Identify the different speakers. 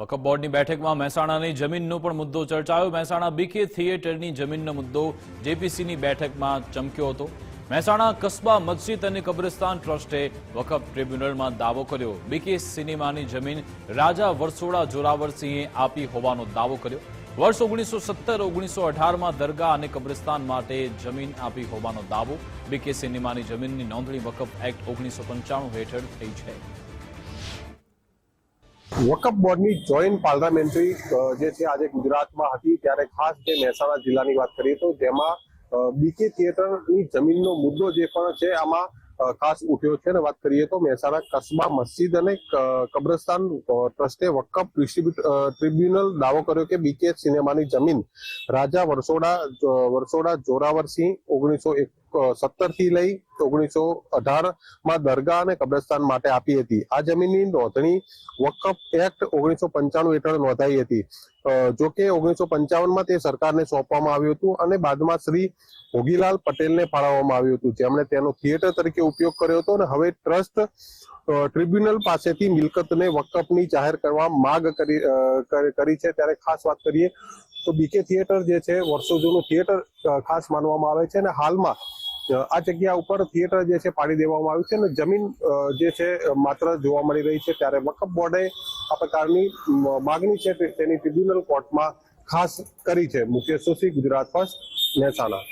Speaker 1: વકફ બોર્ડની બેઠકમાં મહેસાણાની જમીનનો પણ મુદ્દો ચર્ચાયો. મહેસાણા બીકે થિયેટરની જમીનનો મુદ્દો જેપીસીની બેઠકમાં ચમક્યો હતો. મહેસાણા કસ્બા, મસ્જિદ અને કબ્રસ્તાન ટ્રસ્ટે વકફ ટ્રિબ્યુનલમાં દાવો કર્યો. બીકે સિનેમાની જમીન રાજા વરસોડા જોરાવરસિંહે આપી હોવાનો દાવો કર્યો. વર્ષ ઓગણીસો સત્તર, ઓગણીસો અઢારમાં દરગાહ અને કબ્રસ્તાન માટે જમીન આપી હોવાનો દાવો. બીકે સિનેમાની જમીનની નોંધણી વકફ એક્ટ ઓગણીસો પંચાણું હેઠળ થઈ છે.
Speaker 2: વકફ બોર્ડની જોઈન્ટ પાર્લામેન્ટરી જે છે આજે ગુજરાતમાં હતી, ત્યારે ખાસ જે મહેસાણા જિલ્લાની વાત કરીએ તો જેમાં બીકે થિયેટરની જમીનનો મુદ્દો જે પણ છે આમાં ખાસ ઉઠ્યો છે. અને વાત કરીએ તો મહેસાણા કસ્બા મસ્જિદ અને કબ્રસ્તાન ટ્રસ્ટે વકફ ટ્રિબ્યુનલ દાવો કર્યો કે બીકે સિનેમાની જમીન રાજા વરસોડા વરસોડા જોરાવરસિંહ ઓગણીસો સત્તરથી લઈ ઓગણીસો અઢારમાં દરગાહ અને કબ્રસ્તાન માટે આપી હતી. આ જમીનની નોંધણી વકફ એક્ટ ઓગણીસો પંચાણું હેઠળ નોંધાઈ હતી. જો કે ઓગણીસો પંચાવનમાં તે સરકારને સોંપવામાં આવ્યું હતું અને બાદમાં શ્રી ભોગીલાલ પટેલને ફાળવવામાં આવ્યું હતું. જેમણે તેનો થિયેટર તરીકે ઉપયોગ કર્યો હતો અને હવે ટ્રસ્ટ ટ્રિબ્યુનલ પાસેથી મિલકતને વકફની જાહેર કરવા માગ કરી- કરી છે. ત્યારે ખાસ વાત કરીએ તો બીકે થિયેટર જે છે, વર્ષો જૂનું થિયેટર ખાસ માનવામાં આવે છે અને હાલમાં આ જગ્યા ઉપર થિયેટર જે છે પાડી દેવામાં આવ્યું છે અને જમીન જે છે માત્ર જોવા મળી રહી છે ત્યારે વકફ બોર્ડે આ પ્રકારની માગણી છે તેની ટ્રિબ્યુનલ કોર્ટમાં ખાસ કરી છે. મુકેશ જોશી, ગુજરાત ફર્સ્ટ મહેસાણા.